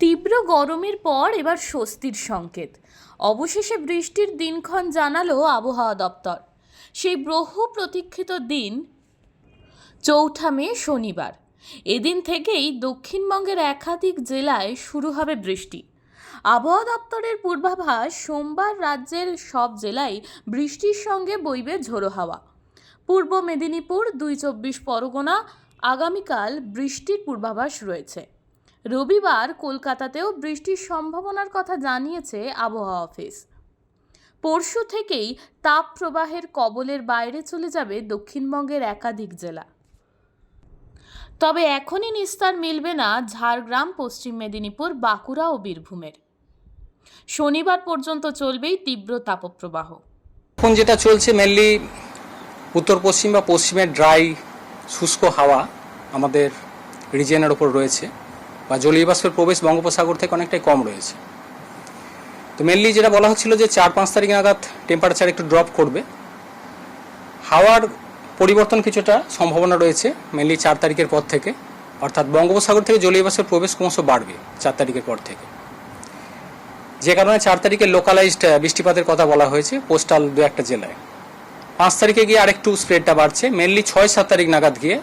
তীব্র গরমের পর এবার স্বস্তির সংকেত। অবশেষে বৃষ্টির দিনক্ষণ জানালো আবহাওয়া দপ্তর। সেই বহু প্রতীক্ষিত দিন চৌঠা মে, শনিবার। এদিন থেকেই দক্ষিণবঙ্গের একাধিক জেলায় শুরু হবে বৃষ্টি। আবহাওয়া দপ্তরের পূর্বাভাস, সোমবার রাজ্যের সব জেলায় বৃষ্টির সঙ্গে বইবে ঝোড়ো হাওয়া। পূর্ব মেদিনীপুর, দুই চব্বিশ পরগনা, আগামীকাল বৃষ্টির পূর্বাভাস রয়েছে। রবিবার কলকাতাতেও বৃষ্টির সম্ভাবনার কথা জানিয়েছে আবহাওয়া অফিস। পরশু থেকেই তাপ প্রবাহের কবলের বাইরে চলে যাবে দক্ষিণবঙ্গের একাধিক জেলা। তবে এখনই নিস্তার মিলবে না ঝাড়গ্রাম, পশ্চিম মেদিনীপুর, বাঁকুড়া ও বীরভূমের। শনিবার পর্যন্ত চলবেই তীব্র তাপপ্রবাহ। এখন যেটা চলছে মেনলি উত্তর পশ্চিম বা পশ্চিমের ড্রাই শুষ্ক হাওয়া আমাদের রিজিয়নের ওপর রয়েছে। বা জলীয় বাষ্পের প্রবেশ বঙ্গোপসাগর থেকে অনেকটাই কম রয়েছে। তো মেনলি যেটা বলা হচ্ছিল যে চার পাঁচ তারিখ নাগাদ টেম্পারেচার একটু ড্রপ করবে। হাওয়ার পরিবর্তন কিছুটা সম্ভাবনা রয়েছে মেনলি চার তারিখের পর থেকে। অর্থাৎ বঙ্গোপসাগর থেকে জলীয় বাষ্পের প্রবেশ ক্রমশ বাড়বে চার তারিখের পর থেকে। যে কারণে চার তারিখে লোকালাইজড বৃষ্টিপাতের কথা বলা হয়েছে পোস্টাল দু একটা জেলায়। পাঁচ তারিখে গিয়ে আরেকটু স্প্রেডটা বাড়ছে। মেনলি ছয় সাত তারিখ নাগাদ গিয়ে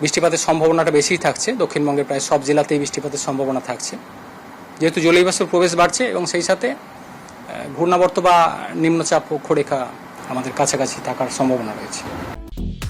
বৃষ্টিপাতের সম্ভাবনাটা বেশিই থাকছে। দক্ষিণবঙ্গের প্রায় সব জেলাতেই বৃষ্টিপাতের সম্ভাবনা থাকছে। যেহেতু জলীয়বাষ্পের প্রবেশ বাড়ছে এবং সেই সাথে ঘূর্ণাবর্ত বা নিম্নচাপ অক্ষরেখা আমাদের কাছাকাছি থাকার সম্ভাবনা রয়েছে।